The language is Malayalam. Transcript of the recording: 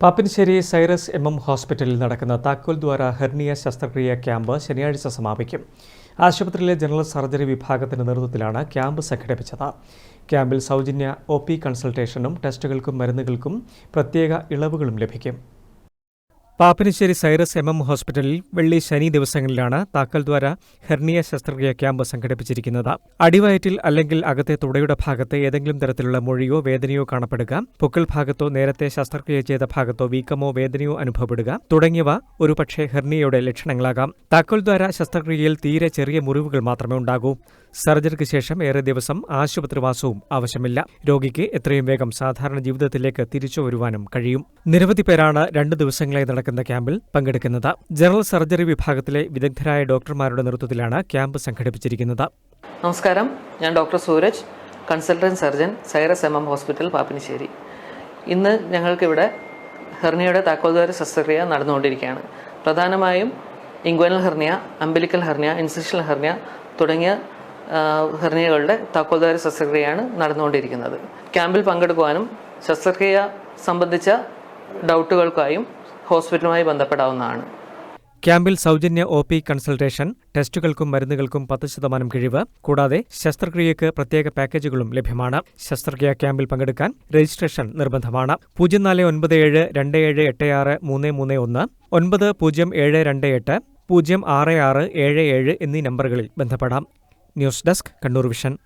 പാപ്പിനിശ്ശേരി സൈറസ് എം എം ഹോസ്പിറ്റലിൽ നടക്കുന്ന താക്കോൽ ദ്വാര ഹെർണിയ ശസ്ത്രക്രിയ ക്യാമ്പ് ശനിയാഴ്ച സമാപിക്കും. ആശുപത്രിയിലെ ജനറൽ സർജറി വിഭാഗത്തിന്റെ നേതൃത്വത്തിലാണ് ക്യാമ്പ് സംഘടിപ്പിച്ചത്. ക്യാമ്പിൽ സൗജന്യ ഒ കൺസൾട്ടേഷനും ടെസ്റ്റുകൾക്കും മരുന്നുകൾക്കും പ്രത്യേക ഇളവുകളും ലഭിക്കും. പാപ്പിനിശ്ശേരി സൈറസ് എം എം ഹോസ്പിറ്റലിൽ വെള്ളി ശനി ദിവസങ്ങളിലാണ് താക്കൽ ദ്വാര ഹെർണിയ ശസ്ത്രക്രിയ ക്യാമ്പ് സംഘടിപ്പിച്ചിരിക്കുന്നത്. അടിവയറ്റിൽ അല്ലെങ്കിൽ അകത്തെ തുടയുടെ ഭാഗത്ത് ഏതെങ്കിലും തരത്തിലുള്ള മൊഴിയോ വേദനയോ കാണപ്പെടുക പൊക്കിൾ ഭാഗത്തോ നേരത്തെ ശസ്ത്രക്രിയ ചെയ്ത ഭാഗത്തോ വീക്കമോ വേദനയോ അനുഭവപ്പെടുക തുടങ്ങിയവ ഒരുപക്ഷെ ഹെർണിയയുടെ ലക്ഷണങ്ങളാകാം. താക്കൽദ്വാര ശസ്ത്രക്രിയയിൽ തീരെ ചെറിയ മുറിവുകൾ മാത്രമേ ഉണ്ടാകൂ. സർജറിക്ക് ശേഷം ഏറെ ദിവസം ആശുപത്രിവാസവും ആവശ്യമില്ല. രോഗിക്ക് എത്രയും വേഗം സാധാരണ ജീവിതത്തിലേക്ക് തിരിച്ചു വരുവാനും കഴിയും. നിരവധി പേരാണ് രണ്ട് ദിവസങ്ങളായി ക്യാമ്പിൽ പങ്കെടുക്കുന്നത് ജനറൽ സർജറി വിഭാഗത്തിലെ വിദഗ്ധരായ ഡോക്ടർമാരുടെ നേതൃത്വത്തിലാണ് ക്യാമ്പ് സംഘടിപ്പിച്ചിരിക്കുന്നത്. നമസ്കാരം. ഞാൻ doctor Sooraj consultant surgeon Cyrus M M hospital Pappinisseri. ഇന്ന് ഞങ്ങൾക്കിവിടെ ഹെർണിയയുടെ താക്കോൽദ്വാര ശസ്ത്രക്രിയ നടന്നുകൊണ്ടിരിക്കുകയാണ്. പ്രധാനമായും inguinal hernia umbilical hernia incisional hernia തുടങ്ങിയ ഹെർണിയകളുടെ താക്കോൽദ്വാര ശസ്ത്രക്രിയയാണ് നടന്നുകൊണ്ടിരിക്കുന്നത്. ക്യാമ്പിൽ പങ്കെടുക്കുവാനും ശസ്ത്രക്രിയ സംബന്ധിച്ച ഡൗട്ടുകൾക്കായും ഹോസ്പിറ്റലുമായി ബന്ധപ്പെടാവുന്നതാണ്. ക്യാമ്പിൽ സൗജന്യ ഒ പി കൺസൾട്ടേഷൻ ടെസ്റ്റുകൾക്കും മരുന്നുകൾക്കും പത്ത് ശതമാനം കിഴിവ് കൂടാതെ ശസ്ത്രക്രിയക്ക് പ്രത്യേക പാക്കേജുകളും ലഭ്യമാണ്. ശസ്ത്രക്രിയ ക്യാമ്പിൽ പങ്കെടുക്കാൻ രജിസ്ട്രേഷൻ നിർബന്ധമാണ്. പൂജ്യം നാല് ഒൻപത് ഏഴ് രണ്ട് ഏഴ് എട്ട് ആറ് മൂന്ന് മൂന്ന് ഒന്ന് ഒൻപത് പൂജ്യം ഏഴ് രണ്ട് എട്ട് പൂജ്യം ആറ് ആറ് ഏഴ് ഏഴ് എന്നീ നമ്പറുകളിൽ ബന്ധപ്പെടാം. News desk Kannur vision.